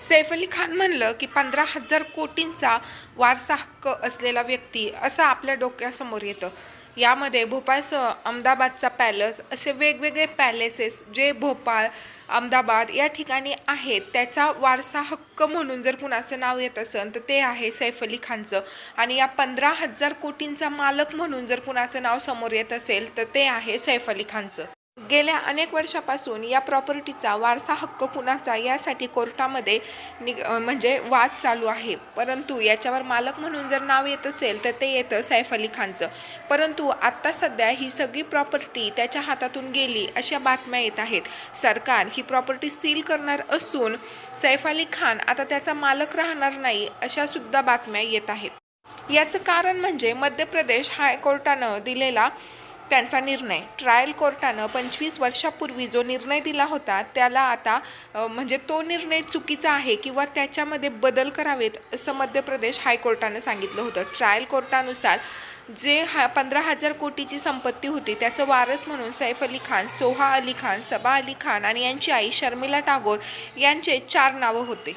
सैफ अली खान म्हणलं की पंधरा हजार कोटींचा वारसा हक्क असलेला व्यक्ती असं आपल्या डोक्यासमोर येतं. यामध्ये भोपाळसह अहमदाबादचा पॅलेस असे वेगवेगळे पॅलेसेस जे भोपाळ अहमदाबाद या ठिकाणी आहेत त्याचा वारसा हक्क म्हणून जर कुणाचं नाव येत असेल तर ते आहे सैफ अली खानचं. आणि या पंधरा हजार कोटींचा मालक म्हणून जर कुणाचं नाव समोर येत असेल तर ते आहे सैफ अली खानचं. गेल्या अनेक वर्षापासून या प्रॉपर्टीचा वारसा हक्क कुणाचा यासाठी कोर्टामध्ये नि म्हणजे वाद चालू आहे. परंतु याच्यावर मालक म्हणून जर नाव येत असेल तर ते येतं सैफ अली खानचं. परंतु आत्ता सध्या ही सगळी प्रॉपर्टी त्याच्या हातातून गेली अशा बातम्या येत आहेत. सरकार ही प्रॉपर्टी सील करणार असून सैफ अली खान आता त्याचा मालक राहणार नाही अशासुद्धा बातम्या येत आहेत. याचं कारण म्हणजे मध्य प्रदेश हायकोर्टानं दिलेला त्यांचा निर्णय. ट्रायल कोर्टानं पंचवीस वर्षापूर्वी जो निर्णय दिला होता त्याला आता म्हणजे तो निर्णय चुकीचा आहे किंवा त्याच्यामध्ये बदल करावेत असं मध्य प्रदेश हायकोर्टानं सांगितलं होतं. ट्रायल कोर्टानुसार जे हा पंधरा हजार कोटीची संपत्ती होती त्याचं वारस म्हणून सैफ अली खान सोहा अली खान सबा अली खान आणि यांची आई शर्मिला टागोर यांचे चार नावं होते.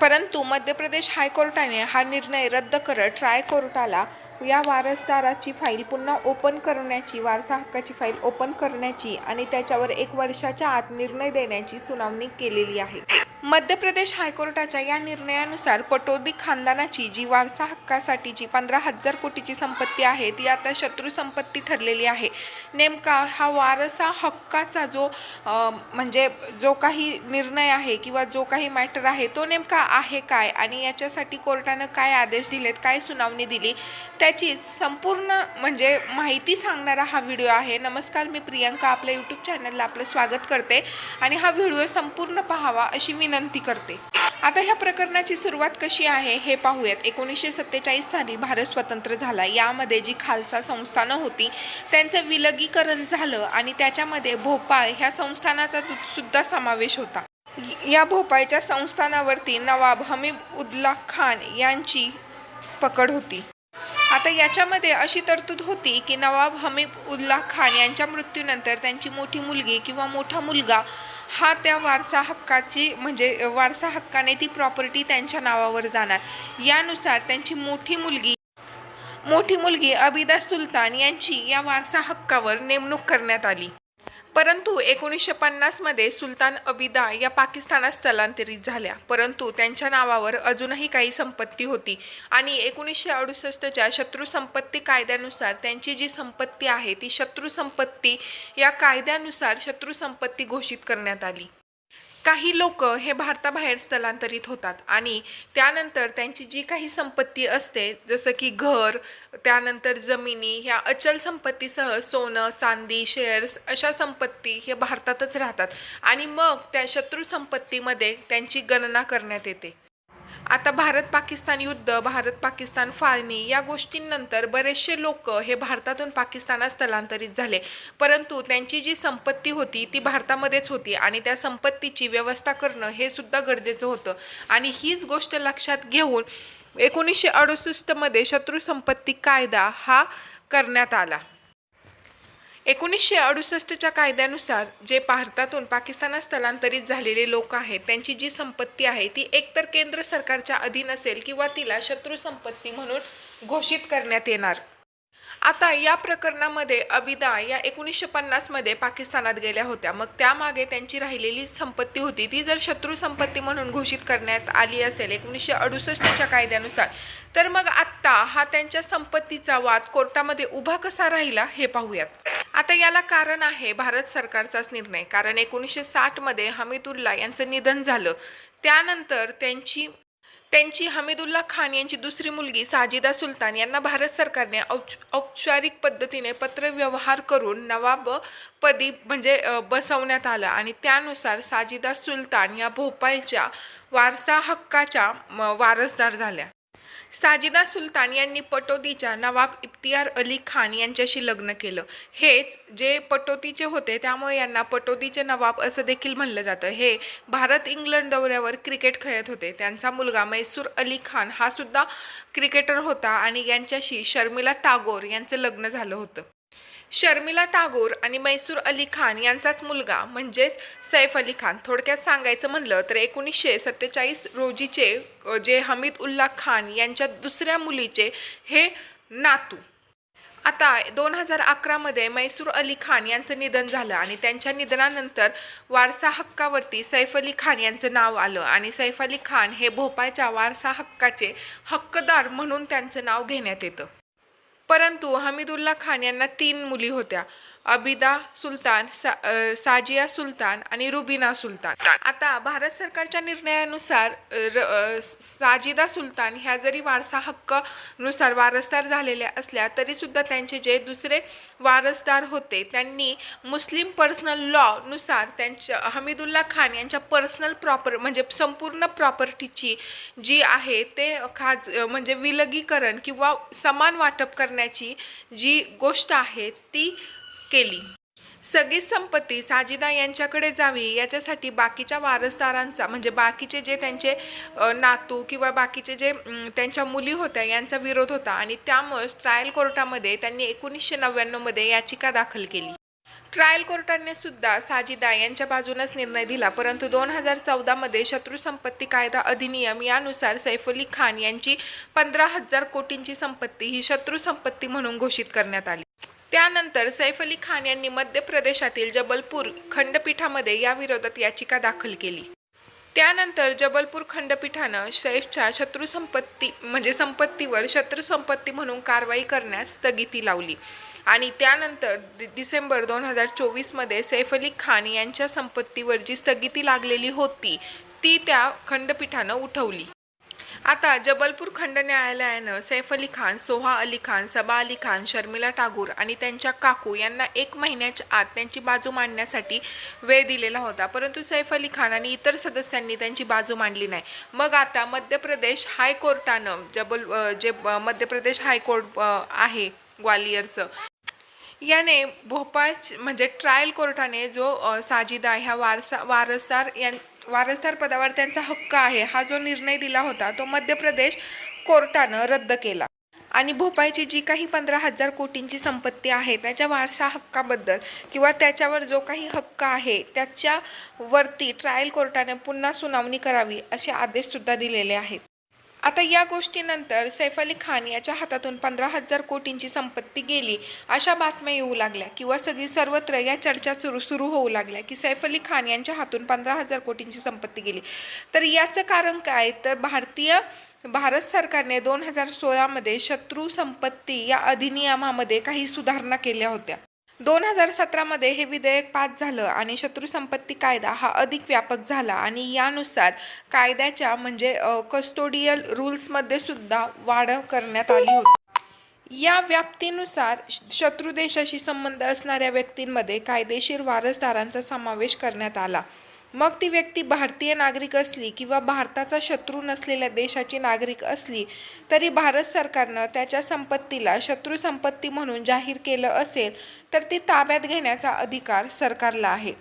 परंतु मध्य प्रदेश हायकोर्टाने हा निर्णय रद्द करत ट्राय कोर्टाला या वारसदाराची फाईल पुन्हा ओपन करण्याची वारसा हक्काची फाईल ओपन करण्याची आणि त्याच्यावर एक वर्षाच्या आत निर्णय देण्याची सुनावणी केलेली आहे. मध्य प्रदेश हायकोर्टाच्या या निर्णयानुसार पटोदी खानदानाची जी वारसा हक्कासाठीची पंधरा हजार कोटीची संपत्ती आहे ती आता शत्रू संपत्ती ठरलेली आहे. नेमका हा वारसा हक्काचा जो म्हणजे जो काही निर्णय आहे किंवा जो काही मॅटर आहे तो नेमका आहे काय आणि याच्यासाठी कोर्टानं काय आदेश दिलेत काय सुनावणी दिली त्या त्याची संपूर्ण म्हणजे माहिती सांगणारा हा व्हिडिओ आहे. नमस्कार मी प्रियंका आपल्या यूट्यूब चॅनलला आपलं स्वागत करते आणि हा व्हिडिओ संपूर्ण पाहावा अशी विनंती करते. आता ह्या प्रकरणाची सुरुवात कशी आहे हे पाहूयात. एकोणीसशे सत्तेचाळीस साली भारत स्वतंत्र झाला. यामध्ये जी खालसा संस्थानं होती त्यांचं विलगीकरण झालं आणि त्याच्यामध्ये भोपाळ ह्या संस्थानाचा सुद्धा समावेश होता. या भोपाळच्या संस्थानावरती नवाब हमीब उद्ला खान यांची पकड होती. आता याच्यामध्ये अशी तरतूद होती की नवाब हमीब उल्ला खान यांच्या मृत्यूनंतर त्यांची मोठी मुलगी किंवा मोठा मुलगा हा त्या वारसा हक्काची म्हणजे वारसा हक्काने ती प्रॉपर्टी त्यांच्या नावावर जाणार. यानुसार त्यांची मोठी मुलगी मोठी मुलगी अबिदा सुलतान यांची या वारसा हक्कावर नेमणूक करण्यात आली. परंतु एकोणीसशे पन्नासमध्ये सुलतान अबिदा या पाकिस्तानात स्थलांतरित झाल्या. परंतु त्यांच्या नावावर अजूनही काही संपत्ती होती आणि एकोणीसशे अडुसष्टच्या शत्रू संपत्ती कायद्यानुसार त्यांची जी संपत्ती आहे ती शत्रू संपत्ती या कायद्यानुसार शत्रू संपत्ती घोषित करण्यात आली. काही लोक हे भारताबाहेर स्थलांतरित होतात आणि त्यानंतर त्यांची जी काही संपत्ती असते जसं की घर त्यानंतर जमिनी ह्या अचल संपत्तीसह सोनं चांदी शेअर्स अशा संपत्ती हे भारतातच राहतात आणि मग त्या शत्रू संपत्तीमध्ये त्यांची गणना करण्यात येते. आता भारत पाकिस्तान युद्ध भारत पाकिस्तान फाळणी या गोष्टींनंतर बरेचसे लोक हे भारतातून पाकिस्तानात स्थलांतरित झाले. परंतु त्यांची जी संपत्ती होती ती भारतामध्येच होती आणि त्या संपत्तीची व्यवस्था करणं हे सुद्धा गरजेचं होतं. आणि हीच गोष्ट लक्षात घेऊन एकोणीसशे अडुसष्टमध्ये शत्रू संपत्ती कायदा हा करण्यात आला. एकोणीसशे अडुसष्टच्या कायद्यानुसार जे भारतातून पाकिस्तानात स्थलांतरित झालेले लोक आहेत त्यांची जी संपत्ती आहे ती एकतर केंद्र सरकारच्या अधीन असेल किंवा तिला शत्रू संपत्ती म्हणून घोषित करण्यात येणार. आता या प्रकरणामध्ये अबिदा या एकोणीसशे पन्नासमध्ये पाकिस्तानात गेल्या होत्या. मग त्यामागे त्यांची राहिलेली संपत्ती होती ती जर शत्रू संपत्ती म्हणून घोषित करण्यात आली असेल एकोणीसशे अडुसष्टच्या कायद्यानुसार तर मग आत्ता हा त्यांच्या संपत्तीचा वाद कोर्टामध्ये उभा कसा राहिला हे पाहूयात. आता याला कारण आहे भारत सरकारचाच निर्णय. कारण एकोणीसशे साठमध्ये हमीदुल्ला यांचं निधन झालं. त्यानंतर त्यांची त्यांची हमीदुल्ला खान यांची दुसरी मुलगी साजिदा सुलतान यांना भारत सरकारने औच औपचारिक पद्धतीने पत्रव्यवहार करून नवाब पदी म्हणजे बसवण्यात आलं. आणि त्यानुसार साजिदा सुलतान या भोपाळच्या वारसा हक्काच्या म, वारसदार झाल्या. साजिदा सुलतान यांनी पटोदीच्या नवाब इफ्तियार अली खान यांच्याशी लग्न केलं. हेच जे पटोदीचे होते त्यामुळे यांना पटोदीचे नवाब असं देखील म्हणलं जातं. हे भारत इंग्लंड दौऱ्यावर क्रिकेट खेळत होते. त्यांचा मुलगा मैसूर अली खान हा सुद्धा क्रिकेटर होता आणि यांच्याशी शर्मिला टागोर यांचं लग्न झालं होतं. शर्मिला टागोर आणि मैसूर अली खान यांचाच मुलगा म्हणजेच सैफ अली खान. थोडक्यात सांगायचं म्हणलं तर एकोणीसशे सत्तेचाळीस रोजीचे जे हमीद उल्ला खान यांच्या दुसऱ्या मुलीचे हे नातू. आता दोन हजार अकरामध्ये मैसूर अली खान यांचं निधन झालं आणि त्यांच्या निधनानंतर वारसा हक्कावरती सैफ अली खान यांचं नाव आलं आणि सैफ अली खान हे भोपाळच्या वारसा हक्काचे हक्कदार म्हणून त्यांचं नाव घेण्यात येतं. परंतु हमीदुल्ला खान यांना तीन मुली होत्या. अबिदा सुलतान सा अ, साजिया सुलतान आणि रुबिना सुलतान. आता भारत सरकारच्या निर्णयानुसार र अ, साजिदा सुलतान ह्या जरी वारसा हक्कानुसार वारसदार झालेल्या असल्या तरीसुद्धा त्यांचे जे दुसरे वारसदार होते त्यांनी मुस्लिम पर्सनल लॉनुसार त्यांच्या हमीदुल्ला खान यांच्या पर्सनल प्रॉपर म्हणजे संपूर्ण प्रॉपर्टीची जी आहे ते खाज म्हणजे विलगीकरण किंवा समान वाटप करण्याची जी गोष्ट आहे ती केली. सगळी संपत्ती साजिदा यांच्याकडे जावी याच्यासाठी बाकीच्या वारसदारांचा म्हणजे बाकीचे जे त्यांचे नातू किंवा बाकीचे जे त्यांच्या मुली होत्या यांचा विरोध होता आणि त्यामुळेच ट्रायल कोर्टामध्ये त्यांनी एकोणीसशे नव्याण्णवमध्ये याचिका दाखल केली. ट्रायल कोर्टाने सुद्धा साजिदा यांच्या बाजूनच निर्णय दिला परंतु दोन हजार चौदामध्ये शत्रू संपत्ती कायदा अधिनियम यानुसार सैफ अली खान यांची पंधरा हजार कोटींची संपत्ती ही शत्रू संपत्ती म्हणून घोषित करण्यात आली. त्यानंतर सैफ अली खान यांनी मध्य प्रदेशातील जबलपूर खंडपीठामध्ये या विरोधात याचिका दाखल केली. त्यानंतर जबलपूर खंडपीठानं सैफच्या शत्रुसंपत्ती म्हणजे संपत्तीवर शत्रुसंपत्ती म्हणून कारवाई करण्यास स्थगिती लावली. आणि त्यानंतर डिसेंबर दोन हजार चोवीसमध्ये सैफ अली खान यांच्या संपत्तीवर जी स्थगिती लागलेली होती ती त्या खंडपीठानं उठवली. आता जबलपूर खंड न्यायालयानं सैफ अली खान सोहा अली खान सबा अली खान शर्मिला टागोर आणि त्यांच्या काकू यांना एक महिन्याच्या आत त्यांची बाजू मांडण्यासाठी वेळ दिलेला होता. परंतु सैफ अली खान आणि इतर सदस्यांनी त्यांची बाजू मांडली नाही. मग आता मध्य प्रदेश हायकोर्टानं जबल जे मध्य प्रदेश हायकोर्ट आहे ग्वालियरचं याने भोपाळ म्हणजे ट्रायल कोर्टाने जो साजिदा ह्या वारसा वारसदार यां वारसदार पदावर त्यांचा हक्क आहे. हा जो निर्णय दिला होता तो मध्य प्रदेश कोर्टानं रद्द केला. आणि भोपाळची जी काही पंधरा हजार कोटींची संपत्ती आहे त्याच्या वारसा हक्काबद्दल किंवा त्याच्यावर जो काही हक्क आहे त्याच्यावरती ट्रायल कोर्टाने पुन्हा सुनावणी करावी असे आदेशसुद्धा दिलेले आहेत. आता या गोष्टीनंतर सैफ अली खान याच्या हातातून पंधरा हजार कोटींची संपत्ती गेली अशा बातम्या येऊ लागल्या किंवा सगळी सर्वत्र या चर्चा सुरू सुरू होऊ लागल्या की सैफ अली खान यांच्या हातून पंधरा हजार कोटींची संपत्ती गेली. तर याचं कारण काय? तर भारतीय भारत सरकारने दोन हजार सोळामध्ये शत्रू संपत्ती या अधिनियमामध्ये काही सुधारणा केल्या होत्या. दोन हजार सतरामध्ये हे विधेयक पास झालं आणि शत्रू संपत्ती कायदा हा अधिक व्यापक झाला आणि यानुसार कायद्याच्या म्हणजे कस्टोडियल रूल्समध्ये सुद्धा वाढ करण्यात आली होती. या व्याप्तीनुसार शत्रू देशाशी संबंध असणाऱ्या व्यक्तींमध्ये कायदेशीर वारसदारांचा समावेश करण्यात आला. मग ती व्यक्ती भारतीय नागरिक असली किंवा भारताचा शत्रू नसलेल्या देशाची नागरिक असली तरी भारत सरकारनं त्याच्या संपत्तीला शत्रू संपत्ती म्हणून जाहीर केलं असेल तर ती ताब्यात घेण्याचा अधिकार सरकारला आहे.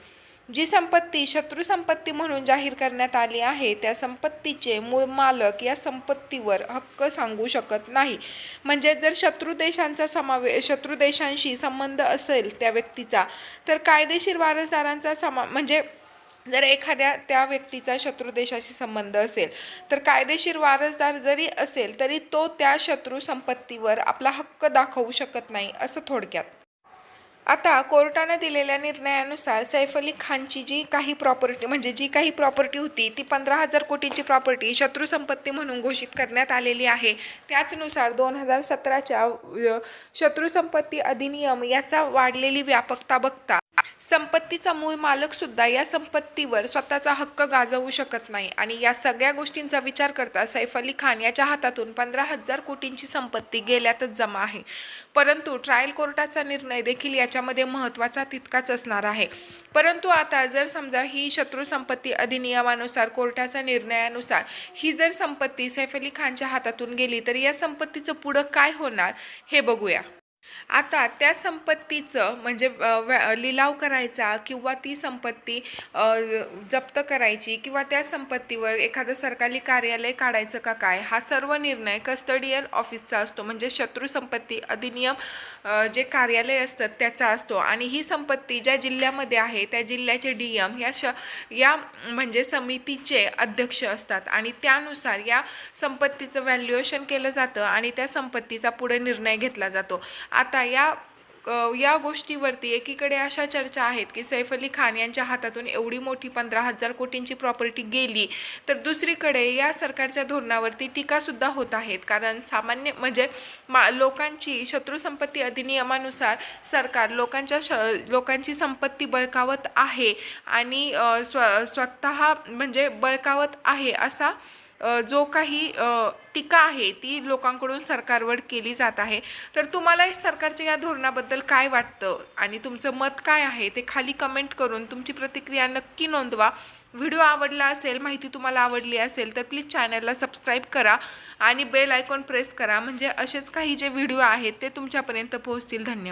जी संपत्ती शत्रू संपत्ती म्हणून जाहीर करण्यात आली आहे त्या संपत्तीचे मूळ मालक या संपत्तीवर हक्क सांगू शकत नाही. म्हणजे जर शत्रू देशांचा समावेश शत्रू देशांशी संबंध असेल त्या व्यक्तीचा तर कायदेशीर वारसदारांचा समा म्हणजे जर एखाद्या त्या व्यक्तीचा शत्रू देशाशी संबंध असेल तर कायदेशीर वारसदार जरी असेल तरी तो त्या शत्रू संपत्तीवर आपला हक्क दाखवू शकत नाही असं थोडक्यात. आता कोर्टानं दिलेल्या निर्णयानुसार सैफ अली खानची जी काही प्रॉपर्टी म्हणजे जी काही प्रॉपर्टी होती ती पंधरा हजार कोटींची प्रॉपर्टी शत्रू संपत्ती म्हणून घोषित करण्यात आलेली आहे. त्याचनुसार दोन हजार सतराच्या शत्रू संपत्ती अधिनियम याचा वाढलेली व्यापकता बघता संपत्तीचा मूळ मालक सुद्धा या संपत्तीवर स्वतःचा हक्क गाजवू शकत नाही. आणि या सगळ्या गोष्टींचा विचार करता सैफ अली खान याच्या हातातून पंधरा हजार कोटींची संपत्ती गेल्यातच जमा आहे. परंतु ट्रायल कोर्टाचा निर्णय देखील याच्यामध्ये महत्त्वाचा तितकाच असणार आहे. परंतु आता जर समजा ही शत्रू संपत्ती अधिनियमानुसार कोर्टाच्या निर्णयानुसार ही जर संपत्ती सैफ अली खानच्या हातातून गेली तर या संपत्तीचं पुढं काय होणार हे बघूया. आता त्या संपत्तीचं म्हणजे व्या- लिलाव करायचा किंवा ती संपत्ती जप्त करायची किंवा त्या संपत्तीवर एखादं सरकारी कार्यालय काढायचं का काय हा सर्व निर्णय कस्टडियल ऑफिसचा असतो. म्हणजे शत्रू संपत्ती अधिनियम जे कार्यालय असतं त्याचा असतो. आणि ही संपत्ती ज्या जिल्ह्यामध्ये आहे त्या जिल्ह्याचे डी एम या श या म्हणजे समितीचे अध्यक्ष असतात. आणि त्यानुसार या संपत्तीचं व्हॅल्युएशन केलं जातं आणि त्या संपत्तीचा पुढे निर्णय घेतला जातो. आता या या गोष्टीवरती एकीकडे अशा चर्चा आहेत की सैफ अली खान यांच्या हातातून एवढी मोठी पंधरा हजार कोटींची प्रॉपर्टी गेली तर दुसरीकडे या सरकारच्या धोरणावरती टीकासुद्धा होत आहेत. कारण सामान्य म्हणजे मा लोकांची शत्रुसंपत्ती अधिनियमानुसार सरकार लोकांच्या श लोकांची संपत्ती बळकावत आहे आणि स्व स्वतः म्हणजे बळकावत आहे असा जो काही टीका आहे ती लोकांकडून सरकारवर केली जात आहे. तर तुम्हाला सरकारच्या या धोरणाबद्दल काय वाटतं? आणि तुमचं मत काय आहे ते खाली कमेंट करून तुमची प्रतिक्रिया नक्की नोंदवा. व्हिडिओ आवडला असेल माहिती तुम्हाला आवडली असेल तर प्लीज चॅनलला सबस्क्राईब करा आणि बेल आयकॉन प्रेस करा. म्हणजे असेच काही जे व्हिडिओ आहेत ते तुमच्यापर्यंत पोहोचतील. धन्यवाद.